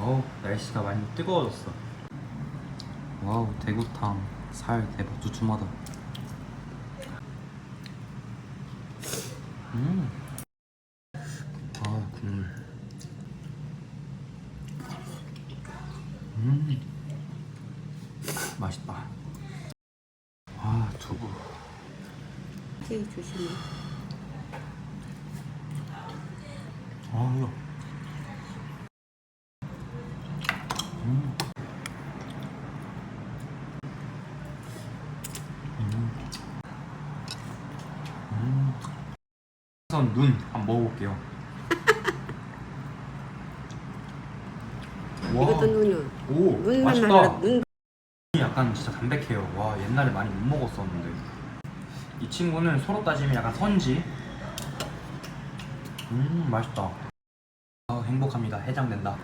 어우 날씨가 많이 뜨거워졌어. 와우 대구탕 살 대박 두툼하다. 음. 아 국물. 음. 맛있다. 아 두부. 케이 조심해. 아 이거 우선 눈 한번 먹어볼게요. 와, 이것도 눈은 오, 눈만 맛있다. 눈. 약간 진짜 담백해요. 와, 옛날에 많이 못 먹었었는데. 이 친구는 서로 따지면 약간 선지. 음, 맛있다. 아, 행복합니다. 해장된다.